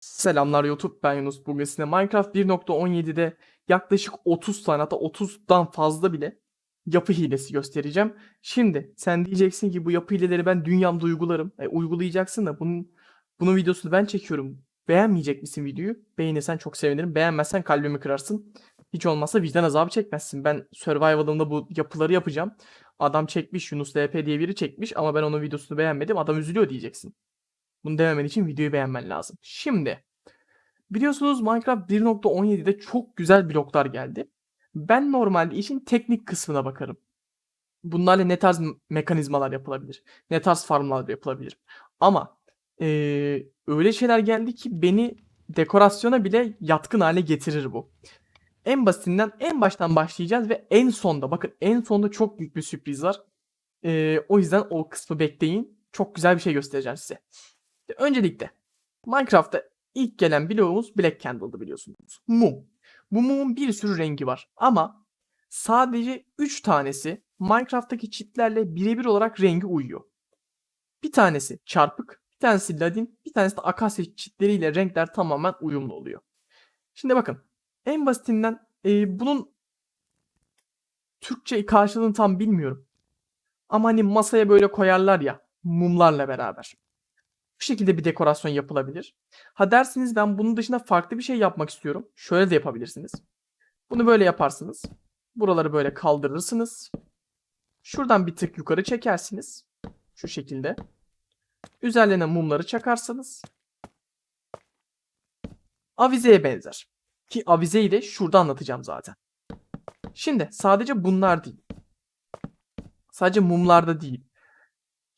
Selamlar YouTube ben Yunus. Bugün size Minecraft 1.17'de yaklaşık 30 tane hatta 30'dan fazla bile yapı hilesi göstereceğim. Şimdi sen diyeceksin ki bu yapı hileleri ben dünyamda uygularım. E, uygulayacaksın da bunun bunun videosunu ben çekiyorum. Beğenmeyecek misin videoyu? Beğenirsen çok sevinirim. Beğenmezsen kalbimi kırarsın. Hiç olmazsa vicdan azabı çekmezsin. Ben Survival'ımda bu yapıları yapacağım. Adam çekmiş Yunus DP diye biri çekmiş ama ben onun videosunu beğenmedim. Adam üzülüyor diyeceksin. Bunu dememen için videoyu beğenmen lazım. Şimdi biliyorsunuz Minecraft 1.17'de çok güzel bloklar geldi. Ben normalde işin teknik kısmına bakarım. Bunlarla ne tarz me- mekanizmalar yapılabilir? Ne tarz farmlar yapılabilir? Ama eee, öyle şeyler geldi ki beni dekorasyona bile yatkın hale getirir bu. En basitinden en baştan başlayacağız ve en sonda bakın en sonda çok büyük bir sürpriz var. Eee, o yüzden o kısmı bekleyin. Çok güzel bir şey göstereceğim size. Öncelikle Minecraft'ta ilk gelen bloğumuz Black Candle'dı biliyorsunuz. Mum. Bu mumun bir sürü rengi var ama sadece 3 tanesi Minecraft'taki çitlerle birebir olarak rengi uyuyor. Bir tanesi çarpık, bir tanesi ladin, bir tanesi de akasya çitleriyle renkler tamamen uyumlu oluyor. Şimdi bakın en basitinden e, bunun Türkçe karşılığını tam bilmiyorum. Ama hani masaya böyle koyarlar ya mumlarla beraber. Bu şekilde bir dekorasyon yapılabilir. Ha dersiniz ben bunun dışında farklı bir şey yapmak istiyorum. Şöyle de yapabilirsiniz. Bunu böyle yaparsınız. Buraları böyle kaldırırsınız. Şuradan bir tık yukarı çekersiniz. Şu şekilde. Üzerlerine mumları çakarsınız. Avizeye benzer. Ki avizeyi de şurada anlatacağım zaten. Şimdi sadece bunlar değil. Sadece mumlarda değil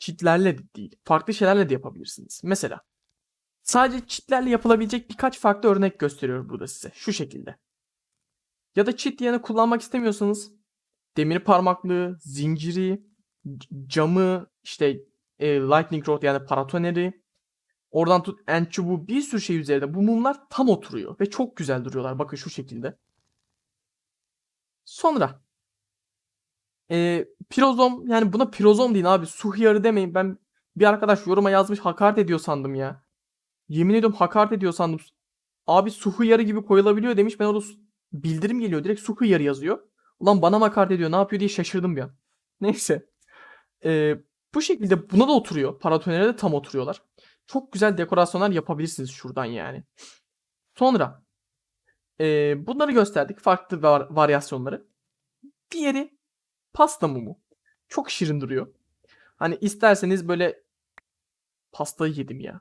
çitlerle de değil, farklı şeylerle de yapabilirsiniz. Mesela sadece çitlerle yapılabilecek birkaç farklı örnek gösteriyorum burada size. Şu şekilde. Ya da çit yerine kullanmak istemiyorsanız demir parmaklığı, zinciri, camı, işte e, lightning rod yani paratoneri, oradan tut end çubuğu bir sürü şey üzerinde. Bu mumlar tam oturuyor ve çok güzel duruyorlar. Bakın şu şekilde. Sonra e, pirozom yani buna pirozom deyin abi. Su hıyarı demeyin. Ben bir arkadaş yoruma yazmış hakaret ediyor sandım ya. Yemin ediyorum hakaret ediyor sandım. Abi su hıyarı gibi koyulabiliyor demiş. Ben orada bildirim geliyor. Direkt su hıyarı yazıyor. Ulan bana mı hakaret ediyor ne yapıyor diye şaşırdım bir an. Neyse. E, bu şekilde buna da oturuyor. Paratonere de tam oturuyorlar. Çok güzel dekorasyonlar yapabilirsiniz şuradan yani. Sonra e, bunları gösterdik. Farklı var- varyasyonları. Diğeri pasta mumu. Çok şirin duruyor. Hani isterseniz böyle pastayı yedim ya.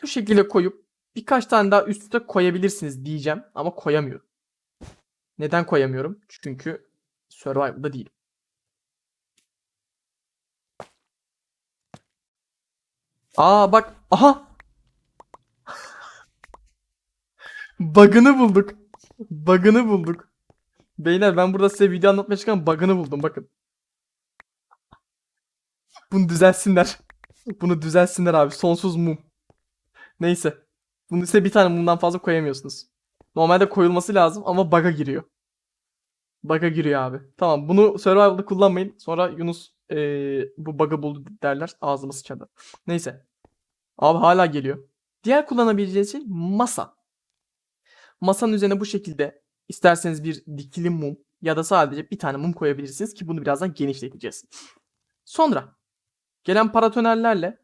Şu şekilde koyup birkaç tane daha üst üste koyabilirsiniz diyeceğim ama koyamıyorum. Neden koyamıyorum? Çünkü Survival'da değilim. Aa bak aha Bug'ını bulduk. Bug'ını bulduk. Beyler ben burada size video anlatmaya çıkan bug'ını buldum bakın. Bunu düzelsinler. Bunu düzelsinler abi. Sonsuz mum. Neyse. Bunu ise bir tane mumdan fazla koyamıyorsunuz. Normalde koyulması lazım ama bug'a giriyor. Bug'a giriyor abi. Tamam bunu survival'da kullanmayın. Sonra Yunus eee, bu bug'ı buldu derler. Ağzıma sıçarlar. Neyse. Abi hala geliyor. Diğer kullanabileceğiniz şey masa. Masanın üzerine bu şekilde isterseniz bir dikili mum ya da sadece bir tane mum koyabilirsiniz ki bunu birazdan genişleteceğiz. Sonra gelen paratonerlerle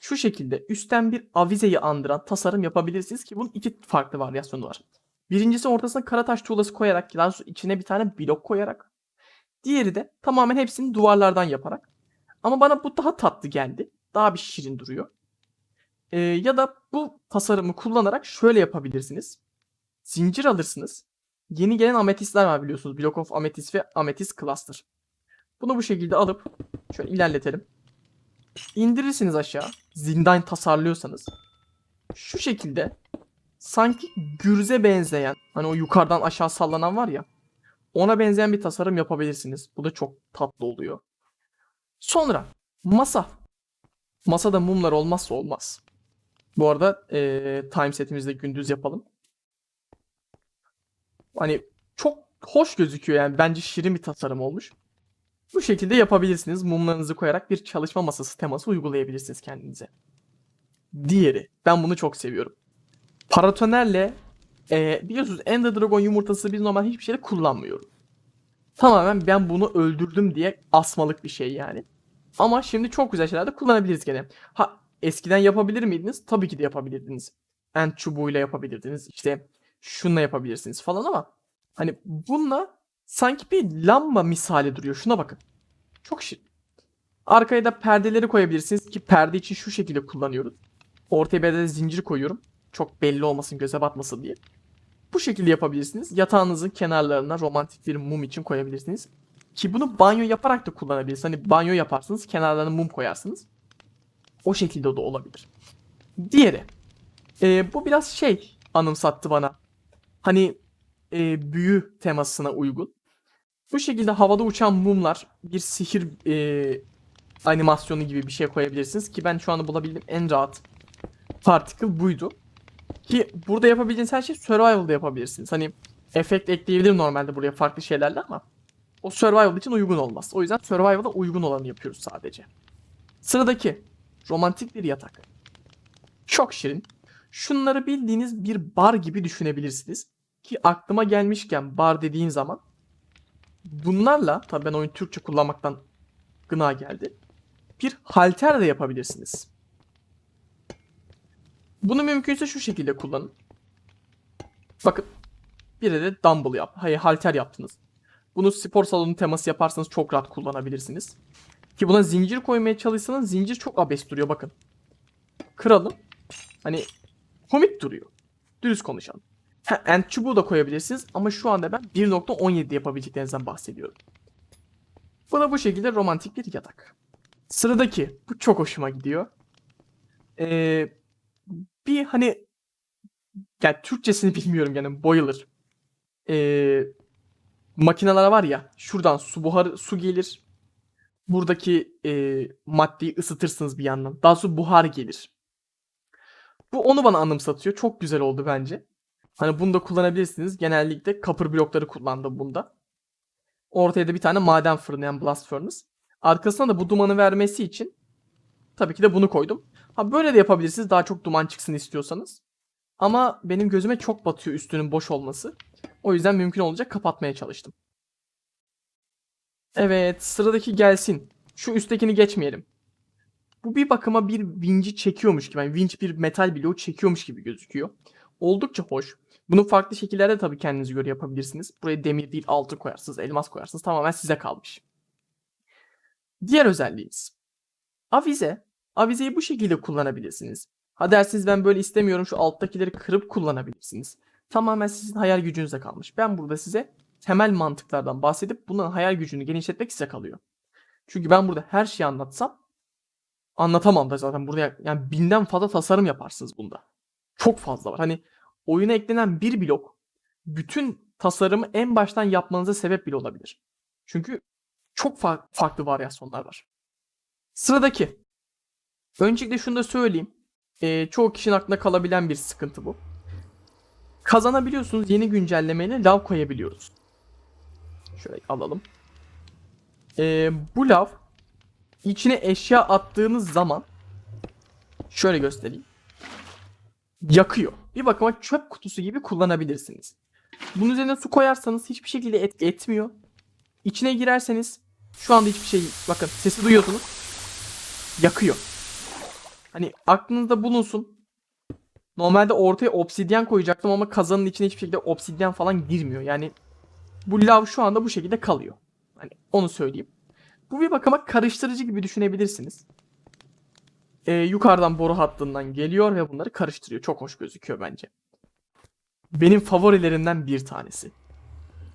şu şekilde üstten bir avizeyi andıran tasarım yapabilirsiniz ki bunun iki farklı varyasyonu var. Birincisi ortasına kara taş tuğlası koyarak, daha içine bir tane blok koyarak. Diğeri de tamamen hepsini duvarlardan yaparak. Ama bana bu daha tatlı geldi. Daha bir şirin duruyor. Ee, ya da bu tasarımı kullanarak şöyle yapabilirsiniz. Zincir alırsınız. Yeni gelen ametistler var biliyorsunuz. Block of Amethyst ve Amethyst Cluster. Bunu bu şekilde alıp şöyle ilerletelim. İndirirsiniz aşağı. Zindan tasarlıyorsanız. Şu şekilde sanki gürze benzeyen hani o yukarıdan aşağı sallanan var ya ona benzeyen bir tasarım yapabilirsiniz. Bu da çok tatlı oluyor. Sonra masa. Masada mumlar olmazsa olmaz. Bu arada eee time setimizde gündüz yapalım. Hani çok hoş gözüküyor yani bence şirin bir tasarım olmuş. Bu şekilde yapabilirsiniz. Mumlarınızı koyarak bir çalışma masası teması uygulayabilirsiniz kendinize. Diğeri. Ben bunu çok seviyorum. Paratonerle e, biliyorsunuz Ender Dragon yumurtası biz normal hiçbir şeyde kullanmıyoruz. Tamamen ben bunu öldürdüm diye asmalık bir şey yani. Ama şimdi çok güzel şeyler de kullanabiliriz gene. Ha eskiden yapabilir miydiniz? Tabii ki de yapabilirdiniz. End çubuğuyla yapabilirdiniz. İşte şunla yapabilirsiniz falan ama hani bununla sanki bir lamba misali duruyor. Şuna bakın. Çok şirin. Arkaya da perdeleri koyabilirsiniz ki perde için şu şekilde kullanıyoruz. Ortaya bir de zincir koyuyorum. Çok belli olmasın, göze batmasın diye. Bu şekilde yapabilirsiniz. Yatağınızın kenarlarına romantik bir mum için koyabilirsiniz. Ki bunu banyo yaparak da kullanabilirsiniz. Hani banyo yaparsınız, kenarlarına mum koyarsınız. O şekilde de olabilir. Diğeri. Ee, bu biraz şey anımsattı bana. Hani e, büyü temasına uygun. Bu şekilde havada uçan mumlar bir sihir e, animasyonu gibi bir şey koyabilirsiniz. Ki ben şu anda bulabildiğim en rahat particle buydu. Ki burada yapabildiğiniz her şey survival'da yapabilirsiniz. Hani efekt ekleyebilir normalde buraya farklı şeylerle ama o survival için uygun olmaz. O yüzden survival'a uygun olanı yapıyoruz sadece. Sıradaki romantik bir yatak. Çok şirin. Şunları bildiğiniz bir bar gibi düşünebilirsiniz. Ki aklıma gelmişken bar dediğin zaman bunlarla tabii ben oyun Türkçe kullanmaktan gına geldi. Bir halter de yapabilirsiniz. Bunu mümkünse şu şekilde kullanın. Bakın. Bir de dumbbell yap. Hayır halter yaptınız. Bunu spor salonu teması yaparsanız çok rahat kullanabilirsiniz. Ki buna zincir koymaya çalışsanız zincir çok abes duruyor bakın. Kıralım. Hani komik duruyor. Dürüst konuşalım. Ha, çubuğu da koyabilirsiniz ama şu anda ben 1.17 yapabileceklerinizden bahsediyorum. Bu da bu şekilde romantik bir yatak. Sıradaki bu çok hoşuma gidiyor. Ee, bir hani yani Türkçesini bilmiyorum yani boiler. Ee, makineler var ya şuradan su buharı su gelir. Buradaki e, maddeyi ısıtırsınız bir yandan. Daha sonra buhar gelir. Bu onu bana anımsatıyor. Çok güzel oldu bence. Hani bunu da kullanabilirsiniz. Genellikle kapır blokları kullandım bunda. Ortaya da bir tane maden fırını yani blast furnace. Arkasına da bu dumanı vermesi için tabii ki de bunu koydum. Ha böyle de yapabilirsiniz daha çok duman çıksın istiyorsanız. Ama benim gözüme çok batıyor üstünün boş olması. O yüzden mümkün olacak kapatmaya çalıştım. Evet sıradaki gelsin. Şu üsttekini geçmeyelim. Bu bir bakıma bir vinci çekiyormuş gibi. Yani vinç bir metal bloğu çekiyormuş gibi gözüküyor. Oldukça hoş. Bunu farklı şekillerde tabii kendinize göre yapabilirsiniz. Buraya demir değil altın koyarsınız, elmas koyarsınız. Tamamen size kalmış. Diğer özelliğimiz. Avize. Avizeyi bu şekilde kullanabilirsiniz. Ha dersiniz ben böyle istemiyorum şu alttakileri kırıp kullanabilirsiniz. Tamamen sizin hayal gücünüze kalmış. Ben burada size temel mantıklardan bahsedip bunun hayal gücünü genişletmek size kalıyor. Çünkü ben burada her şeyi anlatsam anlatamam da zaten burada yani binden fazla tasarım yaparsınız bunda. Çok fazla var. Hani oyuna eklenen bir blok bütün tasarımı en baştan yapmanıza sebep bile olabilir. Çünkü çok fa- farklı varyasyonlar var. Sıradaki. Öncelikle şunu da söyleyeyim. Ee, çoğu kişinin aklında kalabilen bir sıkıntı bu. Kazanabiliyorsunuz yeni güncellemeyle lav koyabiliyoruz. Şöyle alalım. Ee, bu lav içine eşya attığınız zaman şöyle göstereyim. Yakıyor. Bir bakıma çöp kutusu gibi kullanabilirsiniz. Bunun üzerine su koyarsanız hiçbir şekilde etki etmiyor. İçine girerseniz şu anda hiçbir şey bakın sesi duyuyorsunuz. Yakıyor. Hani aklınızda bulunsun. Normalde ortaya obsidyen koyacaktım ama kazanın içine hiçbir şekilde obsidyen falan girmiyor. Yani bu lav şu anda bu şekilde kalıyor. Hani onu söyleyeyim. Bu bir bakıma karıştırıcı gibi düşünebilirsiniz. Ee, yukarıdan boru hattından geliyor ve bunları karıştırıyor. Çok hoş gözüküyor bence. Benim favorilerimden bir tanesi.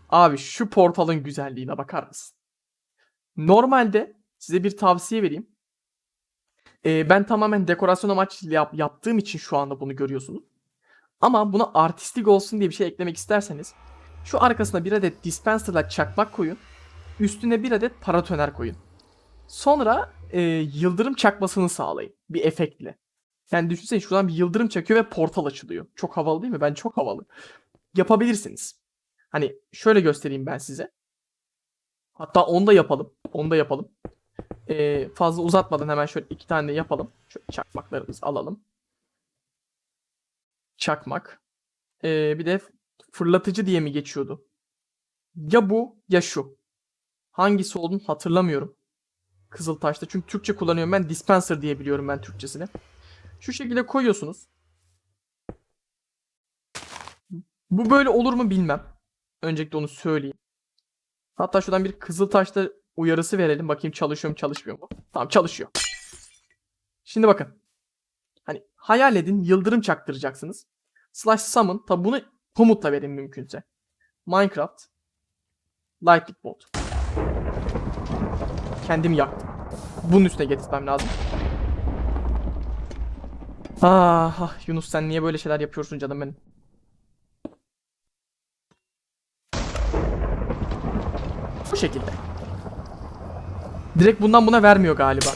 Abi şu portalın güzelliğine bakar mısın? Normalde size bir tavsiye vereyim. Ee, ben tamamen dekorasyon amaçlı yap- yaptığım için şu anda bunu görüyorsunuz. Ama buna artistik olsun diye bir şey eklemek isterseniz şu arkasına bir adet dispenser'la çakmak koyun. Üstüne bir adet paratoner koyun. Sonra e, yıldırım çakmasını sağlayın bir efektle. Yani düşünsene şuradan bir yıldırım çakıyor ve portal açılıyor. Çok havalı değil mi? Ben çok havalı. Yapabilirsiniz. Hani şöyle göstereyim ben size. Hatta onu da yapalım. Onu da yapalım. Ee, fazla uzatmadan hemen şöyle iki tane yapalım. Şöyle çakmaklarımızı alalım. Çakmak. Ee, bir de fırlatıcı diye mi geçiyordu? Ya bu ya şu. Hangisi olduğunu hatırlamıyorum. Kızıltaş'ta. Çünkü Türkçe kullanıyorum ben. Dispenser diye biliyorum ben Türkçesini. Şu şekilde koyuyorsunuz. Bu böyle olur mu bilmem. Öncelikle onu söyleyeyim. Hatta şuradan bir Kızıltaş'ta uyarısı verelim. Bakayım çalışıyor mu çalışmıyor mu? Tamam çalışıyor. Şimdi bakın. Hani hayal edin yıldırım çaktıracaksınız. Slash summon. Tabi bunu komutla verin mümkünse. Minecraft. Lightning bolt. Kendim yaktım. Bunun üstüne getirmem lazım. Ah, ah Yunus sen niye böyle şeyler yapıyorsun canım benim? Bu şekilde. Direkt bundan buna vermiyor galiba.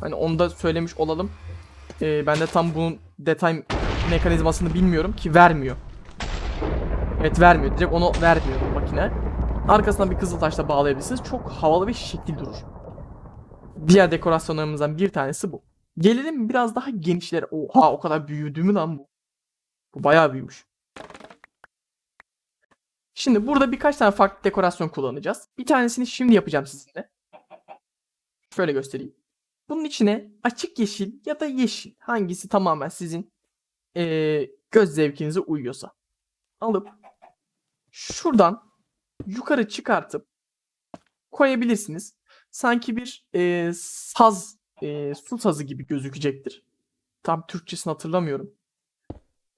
Hani onu da söylemiş olalım. Ee, ben de tam bunun detay mekanizmasını bilmiyorum ki vermiyor. Evet vermiyor. Direkt onu vermiyor makine. Arkasından bir kızıl taşla bağlayabilirsiniz. Çok havalı bir şekil durur. Diğer dekorasyonlarımızdan bir tanesi bu. Gelelim biraz daha genişlere. Oha o kadar büyüdü mü lan bu? Bu bayağı büyümüş. Şimdi burada birkaç tane farklı dekorasyon kullanacağız. Bir tanesini şimdi yapacağım sizinle. Şöyle göstereyim. Bunun içine açık yeşil ya da yeşil hangisi tamamen sizin eee, göz zevkinize uyuyorsa alıp şuradan yukarı çıkartıp koyabilirsiniz. Sanki bir eee, saz, eee, su sazı gibi gözükecektir. Tam Türkçesini hatırlamıyorum.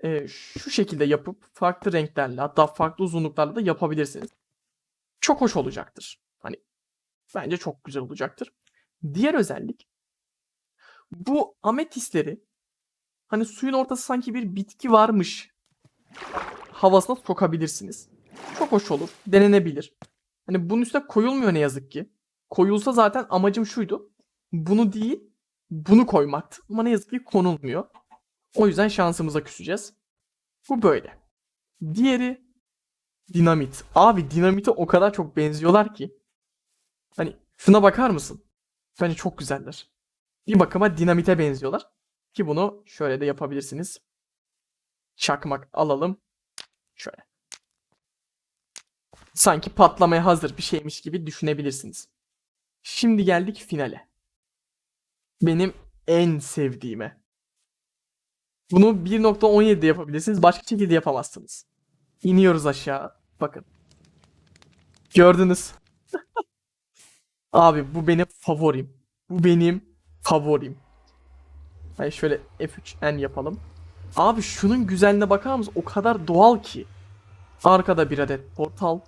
Eee, şu şekilde yapıp farklı renklerle hatta farklı uzunluklarla da yapabilirsiniz. Çok hoş olacaktır. Hani bence çok güzel olacaktır. Diğer özellik bu ametistleri hani suyun ortası sanki bir bitki varmış havasına sokabilirsiniz. Çok hoş olur. Denenebilir. Hani bunun üstüne koyulmuyor ne yazık ki. Koyulsa zaten amacım şuydu. Bunu değil, bunu koymaktı. Ama ne yazık ki konulmuyor. O yüzden şansımıza küseceğiz. Bu böyle. Diğeri dinamit. Abi dinamite o kadar çok benziyorlar ki. Hani şuna bakar mısın? Bence çok güzeller. Bir bakıma dinamite benziyorlar. Ki bunu şöyle de yapabilirsiniz. Çakmak alalım. Şöyle. Sanki patlamaya hazır bir şeymiş gibi düşünebilirsiniz. Şimdi geldik finale. Benim en sevdiğime. Bunu 1.17'de yapabilirsiniz. Başka şekilde yapamazsınız. İniyoruz aşağı. Bakın. Gördünüz. Abi bu benim favorim. Bu benim favorim. Hayır şöyle F3N yapalım. Abi şunun güzelliğine bakar mısın? O kadar doğal ki. Arkada bir adet portal.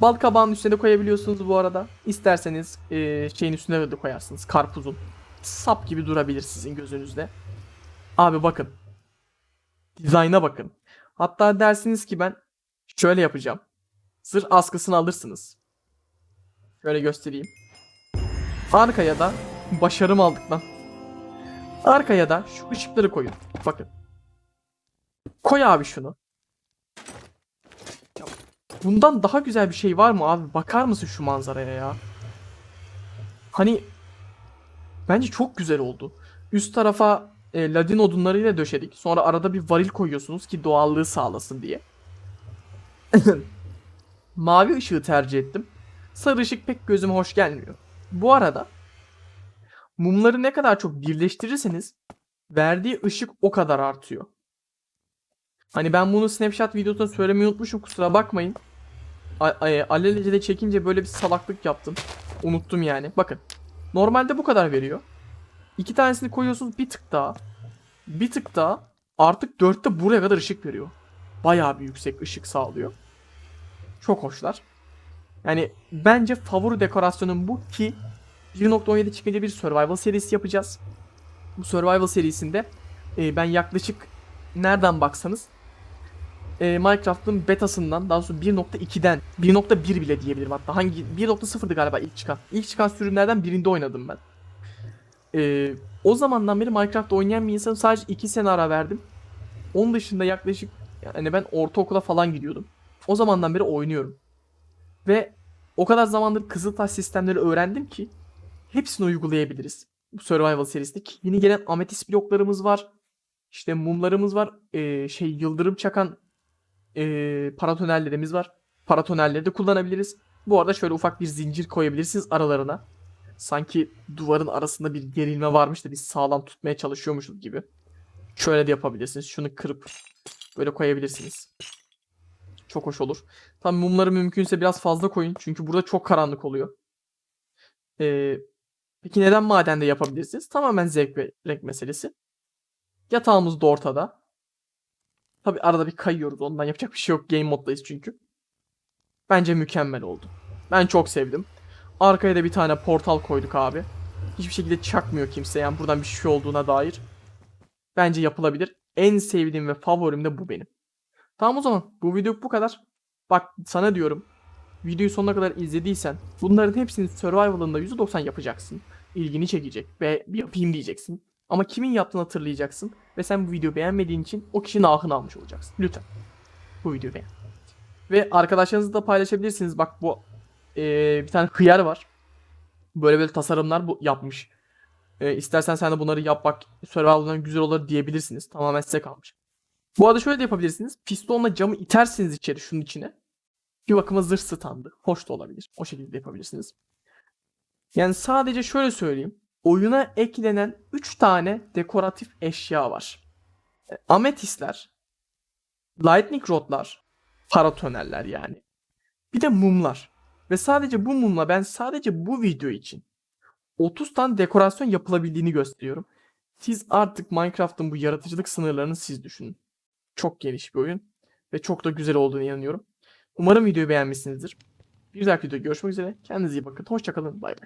Bal kabağının üstüne de koyabiliyorsunuz bu arada. İsterseniz e, şeyin üstüne de koyarsınız. Karpuzun. Sap gibi durabilir sizin gözünüzde. Abi bakın. Dizayna bakın. Hatta dersiniz ki ben şöyle yapacağım. Zırh askısını alırsınız. Şöyle göstereyim. Arkaya da başarım aldık lan. Arkaya da şu ışıkları koyun. Bakın. Koy abi şunu. Bundan daha güzel bir şey var mı abi? Bakar mısın şu manzaraya ya? Hani bence çok güzel oldu. Üst tarafa e, ladin odunlarıyla döşedik. Sonra arada bir varil koyuyorsunuz ki doğallığı sağlasın diye. Mavi ışığı tercih ettim. Sarı ışık pek gözüme hoş gelmiyor. Bu arada mumları ne kadar çok birleştirirseniz verdiği ışık o kadar artıyor. Hani ben bunu snapshot videosunda söylemeyi unutmuşum kusura bakmayın. A- a- alelacele çekince böyle bir salaklık yaptım. Unuttum yani. Bakın. Normalde bu kadar veriyor. İki tanesini koyuyorsunuz bir tık daha. Bir tık daha. Artık dörtte buraya kadar ışık veriyor. Bayağı bir yüksek ışık sağlıyor. Çok hoşlar. Yani bence favori dekorasyonum bu ki 1.17 çıkınca bir survival serisi yapacağız. Bu survival serisinde e, ben yaklaşık nereden baksanız e, Minecraft'ın betasından daha sonra 1.2'den 1.1 bile diyebilirim hatta hangi 1.0'dı galiba ilk çıkan. İlk çıkan sürümlerden birinde oynadım ben. E, o zamandan beri Minecraft oynayan bir insanım sadece 2 sene ara verdim. Onun dışında yaklaşık yani ben ortaokula falan gidiyordum. O zamandan beri oynuyorum. Ve o kadar zamandır Kızıltaş sistemleri öğrendim ki hepsini uygulayabiliriz. Bu Survival serisindeki yeni gelen ametist bloklarımız var. İşte mumlarımız var. Ee, şey yıldırım çakan ee, paratonellerimiz var. Paratonelleri de kullanabiliriz. Bu arada şöyle ufak bir zincir koyabilirsiniz aralarına. Sanki duvarın arasında bir gerilme varmış da biz sağlam tutmaya çalışıyormuşuz gibi. Şöyle de yapabilirsiniz. Şunu kırıp böyle koyabilirsiniz. Çok hoş olur. Tabii mumları mümkünse biraz fazla koyun. Çünkü burada çok karanlık oluyor. Ee, peki neden madende yapabilirsiniz? Tamamen zevk ve renk meselesi. Yatağımız da ortada. Tabii arada bir kayıyoruz. Ondan yapacak bir şey yok. Game moddayız çünkü. Bence mükemmel oldu. Ben çok sevdim. Arkaya da bir tane portal koyduk abi. Hiçbir şekilde çakmıyor kimse yani buradan bir şey olduğuna dair. Bence yapılabilir. En sevdiğim ve favorim de bu benim. Tamam o zaman bu video bu kadar. Bak sana diyorum. Videoyu sonuna kadar izlediysen bunların hepsini survival'ında %90 yapacaksın. İlgini çekecek ve yapayım diyeceksin. Ama kimin yaptığını hatırlayacaksın ve sen bu videoyu beğenmediğin için o kişinin ahını almış olacaksın. Lütfen. Bu videoyu beğen. Ve arkadaşlarınızla da paylaşabilirsiniz. Bak bu eee, bir tane hıyar var. Böyle böyle tasarımlar bu yapmış. Eee istersen sen de bunları yap bak survival'dan güzel olur diyebilirsiniz. Tamamen size kalmış. Bu arada şöyle de yapabilirsiniz. Pistonla camı itersiniz içeri şunun içine. Bir bakıma zırh standı. Hoş da olabilir. O şekilde de yapabilirsiniz. Yani sadece şöyle söyleyeyim. Oyuna eklenen 3 tane dekoratif eşya var. E, Ametistler, lightning rodlar, paratoneller yani. Bir de mumlar. Ve sadece bu mumla ben sadece bu video için 30 tane dekorasyon yapılabildiğini gösteriyorum. Siz artık Minecraft'ın bu yaratıcılık sınırlarını siz düşünün. Çok geniş bir oyun ve çok da güzel olduğunu inanıyorum. Umarım videoyu beğenmişsinizdir. Bir dahaki videoda görüşmek üzere. Kendinize iyi bakın. Hoşçakalın. Bay bay.